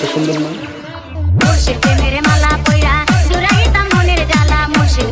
জিনিসটা সুন্দর না মুর্শিদ প্রেমের মালা পয়রা জুড়াইতাম মনের জ্বালা মুর্শিদ